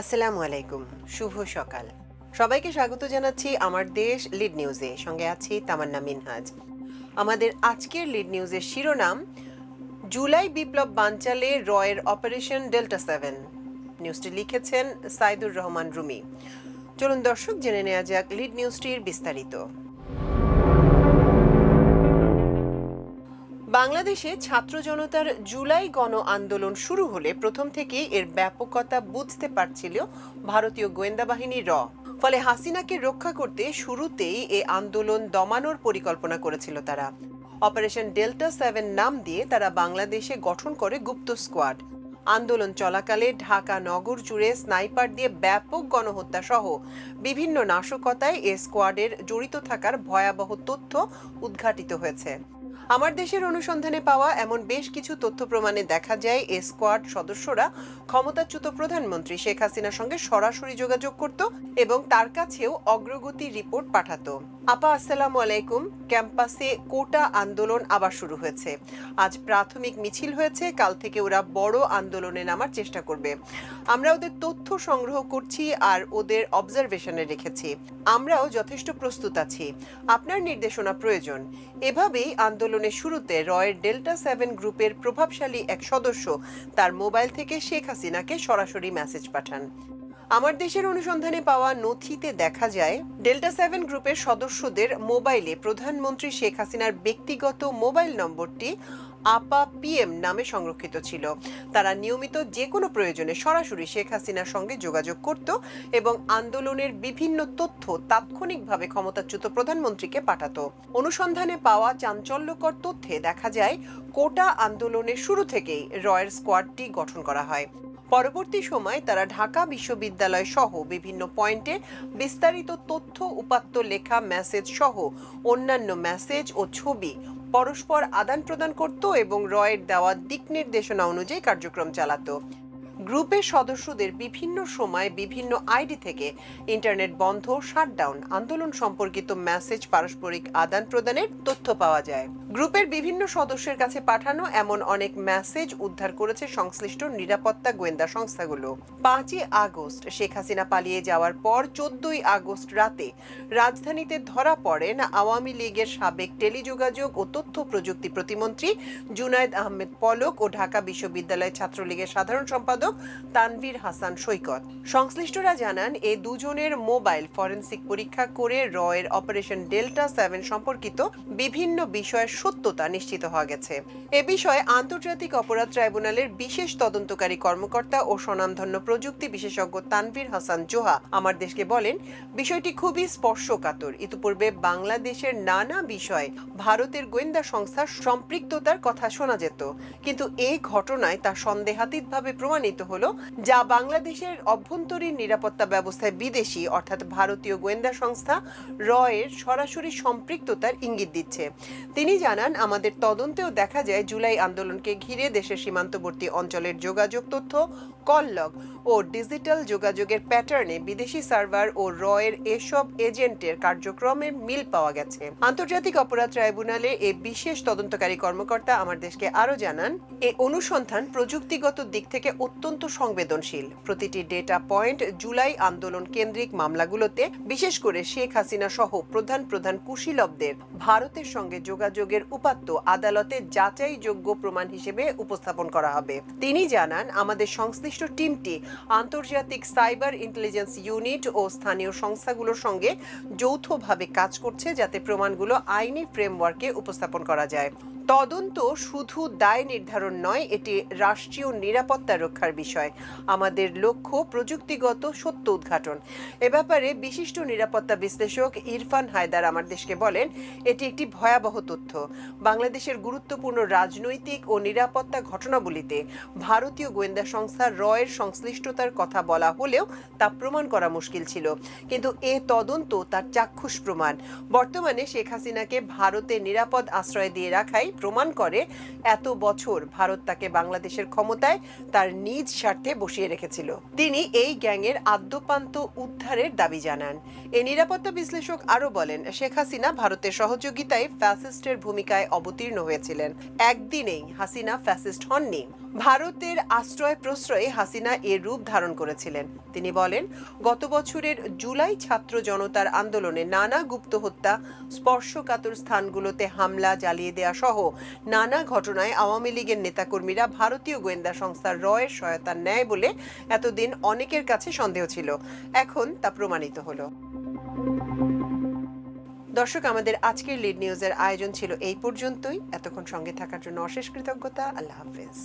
আসসালামু আলাইকুম, শুভ সকাল। সবাইকে স্বাগত জানাচ্ছি আমার দেশ লিড নিউজে। সঙ্গে আছি তামান্না মিনহাজ। আমাদের আজকের লিড নিউজের শিরোনাম, জুলাই বিপ্লব বানচালে রয়ের অপারেশন ডেল্টা সেভেন। নিউজটি লিখেছেন সাইদুর রহমান রুমি। চলুন দর্শক, জেনে নেওয়া যাক লিড নিউজটির বিস্তারিত। বাংলাদেশে ছাত্র জনতার জুলাই গণ আন্দোলন শুরু হলে প্রথম থেকেই এর ব্যাপকতা বুঝতে পারছিল ভারতীয় গোয়েন্দা বাহিনী র। ফলে হাসিনাকে রক্ষা করতে শুরুতেই এ আন্দোলন দমানোর পরিকল্পনা করেছিল তারা। অপারেশন ডেল্টা সেভেন নাম দিয়ে তারা বাংলাদেশে গঠন করে গুপ্ত স্কোয়াড। আন্দোলন চলাকালে ঢাকা নগর জুড়ে স্নাইপার দিয়ে ব্যাপক গণহত্যা সহ বিভিন্ন নাশকতায় এ স্কোয়াডের জড়িত থাকার ভয়াবহ তথ্য উদ্ঘাটিত হয়েছে। আমার দেশের অনুসন্ধানে পাওয়া এমন বেশ কিছু তথ্য প্রমাণে দেখা যায়, এ স্কোয়াড সদস্যরা ক্ষমতাচ্যুত প্রধানমন্ত্রী শেখ হাসিনার সঙ্গে সরাসরি যোগাযোগ করত এবং তার কাছেও অগ্রগতি রিপোর্ট পাঠাতো। আপা, আসসালামু আলাইকুম। ক্যাম্পাসে কোটা আন্দোলন আবার শুরু হয়েছে। আজ প্রাথমিক মিছিল হয়েছে। কাল থেকে ওরা বড় আন্দোলনে নামার চেষ্টা করবে। আমরা ওদের তথ্য সংগ্রহ করছি আর ওদের অবজারভেশনে রেখেছি। আমরাও যথেষ্ট প্রস্তুত আছি। আপনার নির্দেশনা প্রয়োজন। এভাবেই আন্দোলনের শুরুতে রয়ের ডেল্টা সেভেন গ্রুপের প্রভাবশালী এক সদস্য তার মোবাইল থেকে শেখ হাসিনাকে সরাসরি মেসেজ পাঠান। আমার দেশের অনুসন্ধানে পাওয়া নথিতে দেখা যায়, ডেল্টা সেভেন গ্রুপের সদস্যদের মোবাইলে প্রধানমন্ত্রী শেখ হাসিনার ব্যক্তিগত মোবাইল নম্বরটি আপা পিএম নামে সংরক্ষিত ছিল। তারা নিয়মিত যে কোনো প্রয়োজনে সরাসরি শেখ হাসিনার সঙ্গে যোগাযোগ করত এবং আন্দোলনের বিভিন্ন তথ্য তাৎক্ষণিকভাবে ক্ষমতাচ্যুত প্রধানমন্ত্রীকে পাঠাতো। অনুসন্ধানে পাওয়া চাঞ্চল্যকর তথ্যে দেখা যায়, কোটা আন্দোলনের শুরু থেকেই রয়্যাল স্কোয়াডটি গঠন করা হয়। পরবর্তী সময়ে তারা ঢাকা বিশ্ববিদ্যালয় সহ বিভিন্ন পয়েন্টে বিস্তারিত তথ্য, উপাত্ত লেখা মেসেজ সহ অন্যান্য মেসেজ ও ছবি পরস্পর আদান প্রদান করত এবং রয়ের দেওয়া দিক নির্দেশনা অনুযায়ী কার্যক্রম চালাতো। গ্রুপের সদস্যদের বিভিন্ন সময় বিভিন্ন আইডি থেকে ইন্টারনেট বন্ধ, শাটডাউন, আন্দোলন সম্পর্কিত মেসেজ, পারস্পরিক আদান প্রদানের তথ্য পাওয়া যায়। গ্রুপের বিভিন্ন সদস্যের কাছে পাঠানো এমন অনেক মেসেজ উদ্ধার করেছে সংশ্লিষ্ট নিরাপত্তা গোয়েন্দা সংস্থাগুলো। পাঁচই আগস্ট, শেখ হাসিনা পালিয়ে যাওয়ার পর চোদ্দই আগস্ট রাতে রাজধানীতে ধরা পড়েন আওয়ামী লীগের সাবেক টেলিযোগাযোগ ও তথ্য প্রযুক্তি প্রতিমন্ত্রী জুনায়েদ আহমেদ পলক ও ঢাকা বিশ্ববিদ্যালয় ছাত্রলীগের সাধারণ সম্পাদক তানভীর হাসান সৈকত। সংশ্লিষ্টরা জানান, এ দুজনের মোবাইল ফরেন্সিক পরীক্ষা করে রয়ের অপারেশন ডেল্টা সেভেন সম্পর্কিত বিভিন্ন বিষয়ের সত্যতা নিশ্চিত হওয়া গেছে। এ বিষয়ে আন্তর্জাতিক অপরাধ ট্রাইব্যুনালের বিশেষ তদন্তকারী কর্মকর্তা ও স্বনামধন্য প্রযুক্তি বিশেষজ্ঞ তানভীর হাসান জোহা আমার দেশকে বলেন, বিষয়টি খুবই স্পর্শকাতর। ইতিপূর্বে বাংলাদেশের নানা বিষয়ে ভারতের গোয়েন্দা সংস্থার সম্পৃক্ততার কথা শোনা যেত। কিন্তু এই ঘটনায় তা সন্দেহাতীতভাবে প্রমাণিত হলো, যা বাংলাদেশের অভ্যন্তরীণ নিরাপত্তা ব্যবস্থায় বিদেশি, অর্থাৎ ভারতীয় গোয়েন্দা সংস্থা রয়ের সরাসরি সম্পৃক্ততার ইঙ্গিত দিচ্ছে। তিনি জানান, আমাদের তদন্তেও দেখা যায় জুলাই আন্দোলনকে ঘিরে দেশের সীমান্তবর্তী অঞ্চলের যোগাযোগ তথ্য কল ও ডিজিটাল যোগাযোগের প্যাটার্নে বিদেশি সার্ভার ও রয়ের এসব এজেন্টের কার্যক্রমের মিল পাওয়া গেছে। আন্তর্জাতিক অপরাধ ট্রাইব্যুনালে এ বিশেষ তদন্তকারী কর্মকর্তা আমার দেশকে আরও জানান, এ অনুসন্ধান প্রযুক্তিগত দিক থেকে অত্যন্ত সংবেদনশীল। প্রতিটি ডেটা পয়েন্ট জুলাই আন্দোলন কেন্দ্রিক মামলাগুলোতে বিশেষ করে শেখ হাসিনা সহ প্রধান প্রধান কুশীলবদের ভারতের সঙ্গে যোগাযোগের উপাত্ত আদালতে যাচাইযোগ্য প্রমাণ হিসেবে উপস্থাপন করা হবে। তিনি জানান, আমাদের সংশ্লিষ্ট টিমটি আন্তর্জাতিক সাইবার ইন্টেলিজেন্স ইউনিট ও স্থানীয় সংস্থাগুলোর সঙ্গে যৌথভাবে কাজ করছে যাতে প্রমাণগুলো আইনি ফ্রেমওয়ার্কে উপস্থাপন করা যায়। তদন্ত শুধু দায় নির্ধারণ নয়, এটি রাষ্ট্রীয় নিরাপত্তা রক্ষার বিষয়। আমাদের লক্ষ্য প্রযুক্তিগত সত্য উদ্ঘাটন। এ ব্যাপারে বিশিষ্ট নিরাপত্তা বিশ্লেষক ইরফান হায়দার আমার দেশকে বলেন, এটি একটি ভয়াবহ তথ্য। বাংলাদেশের গুরুত্বপূর্ণ রাজনৈতিক ও নিরাপত্তা ঘটনাবলিতে ভারতীয় গোয়েন্দা সংস্থা রয়ের সংশ্লিষ্টতার কথা বলা হলেও তা প্রমাণ করা মুশকিল ছিল। কিন্তু এ তদন্ত তার চাক্ষুষ প্রমাণ। বর্তমানে শেখ হাসিনাকে ভারতে নিরাপদ আশ্রয় দিয়ে রাখাই প্রমাণ করে এত বছর ভারত তাকে বাংলাদেশের ক্ষমতায় তার নিজ স্বার্থে বসিয়ে রেখেছিল। তিনি এই গ্যাংয়ের আদ্যপান্ত উদ্ধারের দাবি জানান। এই নিরাপত্তা বিশ্লেষক আরও বলেন, শেখ হাসিনা ভারতের সহযোগিতায় ফ্যাসিস্টের ভূমিকায় অবতীর্ণ হয়েছিলেন। একদিনেই হাসিনা ফ্যাসিস্ট হননি। ভারতের আশ্রয় প্রশ্রয়ে হাসিনা এর রূপ ধারণ করেছিলেন। তিনি বলেন, গত বছরের জুলাই ছাত্র জনতার আন্দোলনে নানা গুপ্ত হত্যা, স্পর্শকাতর স্থানগুলোতে হামলা জ্বালিয়ে দেওয়া সহ নানা ঘটনায় আওয়ামী লীগের নেতাকর্মীরা ভারতীয় গোয়েন্দা সংস্থার রয়ের সহায়তা নেয় বলে এতদিন অনেকের কাছে সন্দেহ ছিল। এখন তা প্রমাণিত হলো। দর্শক, আমাদের আজকের লিড নিউজের আয়োজন ছিল এই পর্যন্তই। এতক্ষণ সঙ্গে থাকার জন্য অশেষ কৃতজ্ঞতা। আল্লাহ হাফেজ।